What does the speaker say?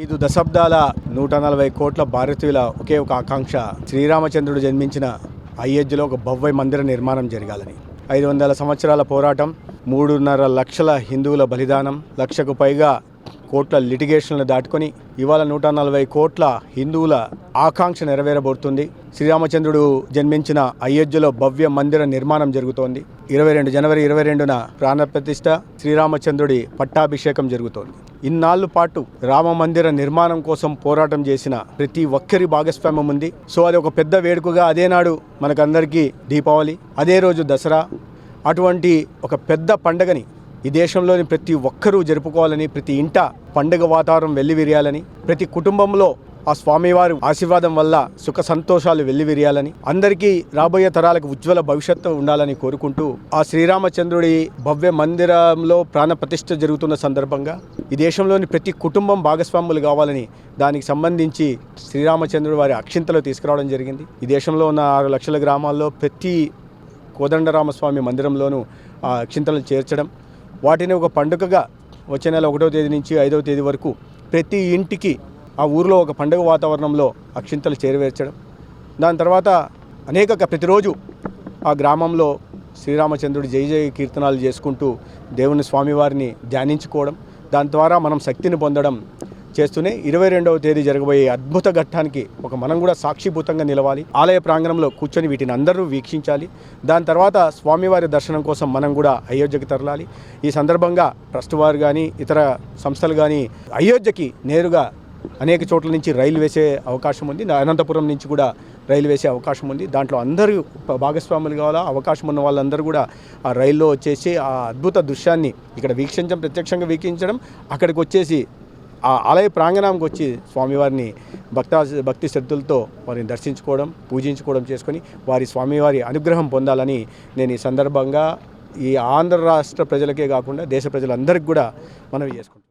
ఐదు దశాబ్దాల నూట నలభై కోట్ల భారతీయుల ఒకే ఒక ఆకాంక్ష శ్రీరామచంద్రుడు జన్మించిన అయోధ్యలో ఒక భవ్య మందిర నిర్మాణం జరగాలని. ఐదు వందల సంవత్సరాల పోరాటం మూడున్నర లక్షల హిందువుల బలిదానం లక్షకు పైగా కోట్ల లిటిగేషన్లు దాటుకొని ఇవాళ నూట నలభై కోట్ల హిందువుల ఆకాంక్ష నెరవేరబోతుంది శ్రీరామచంద్రుడు జన్మించిన అయోధ్యలో భవ్య మందిర నిర్మాణం జరుగుతోంది. ఇరవై రెండు జనవరి ఇరవై రెండున ప్రాణప్రతిష్ఠ శ్రీరామచంద్రుడి పట్టాభిషేకం జరుగుతోంది. ఇన్నాళ్ళు పాటు రామ మందిర నిర్మాణం కోసం పోరాటం చేసిన ప్రతి ఒక్కరి భాగస్వామ్యం ఉంది. సో అది ఒక పెద్ద వేడుకగా అదేనాడు మనకందరికీ దీపావళి అదే రోజు దసరా. అటువంటి ఒక పెద్ద పండగని ఈ దేశంలోని ప్రతి ఒక్కరూ జరుపుకోవాలని ప్రతి ఇంట పండుగ వాతావరణం వెల్లివిరియాలని ప్రతి కుటుంబంలో ఆ స్వామివారి ఆశీర్వాదం వల్ల సుఖ సంతోషాలు వెల్లివిరియాలని అందరికీ రాబోయే తరాలకు ఉజ్వల భవిష్యత్తు ఉండాలని కోరుకుంటూ ఆ శ్రీరామచంద్రుడి భవ్య మందిరంలో ప్రాణ ప్రతిష్ఠ జరుగుతున్న సందర్భంగా ఈ దేశంలోని ప్రతి కుటుంబం భాగస్వాములు కావాలని దానికి సంబంధించి శ్రీరామచంద్రుడు వారి అక్షింతలు తీసుకురావడం జరిగింది. ఈ దేశంలో ఉన్న ఆరు లక్షల గ్రామాల్లో ప్రతి కోదండరామస్వామి మందిరంలోనూ ఆ అక్షింతలను చేర్చడం వాటిని ఒక పండుగగా వచ్చే నెల ఒకటో తేదీ నుంచి ఐదవ తేదీ వరకు ప్రతి ఇంటికి ఆ ఊరిలో ఒక పండుగ వాతావరణంలో అక్షింతలు చేరవేర్చడం. దాని తర్వాత అనేక ప్రతిరోజు ఆ గ్రామంలో శ్రీరామచంద్రుడి జయ జయ కీర్తనాలు చేసుకుంటూ దేవుని స్వామివారిని ధ్యానించుకోవడం. దాని ద్వారా మనం శక్తిని పొందడం చేస్తూనే ఇరవై రెండవ తేదీ జరగబోయే అద్భుత ఘట్టానికి ఒక మనం కూడా సాక్షిభూతంగా నిలవాలి. ఆలయ ప్రాంగణంలో కూర్చొని వీటిని అందరూ వీక్షించాలి. దాని తర్వాత స్వామివారి దర్శనం కోసం మనం కూడా అయోధ్యకి తరలాలి. ఈ సందర్భంగా ట్రస్ట్ వారు కానీ ఇతర సంస్థలు కానీ అయోధ్యకి నేరుగా అనేక చోట్ల నుంచి రైలు వేసే అవకాశం ఉంది. అనంతపురం నుంచి కూడా రైలు వేసే అవకాశం ఉంది. దాంట్లో అందరూ భాగస్వాములు కావాలా? అవకాశం ఉన్న వాళ్ళందరూ కూడా ఆ రైల్లో వచ్చేసి ఆ అద్భుత దృశ్యాన్ని ఇక్కడ వీక్షించడం ప్రత్యక్షంగా వీక్షించడం అక్కడికి వచ్చేసి ఆ ఆలయ ప్రాంగణానికి వచ్చి స్వామివారిని భక్త భక్తి శ్రద్ధలతో వారిని దర్శించుకోవడం పూజించుకోవడం చేసుకొని వారి స్వామివారి అనుగ్రహం పొందాలని నేను ఈ సందర్భంగా ఈ ఆంధ్ర రాష్ట్ర ప్రజలకే కాకుండా దేశ ప్రజలందరికీ కూడా మనవి చేసుకుంటాం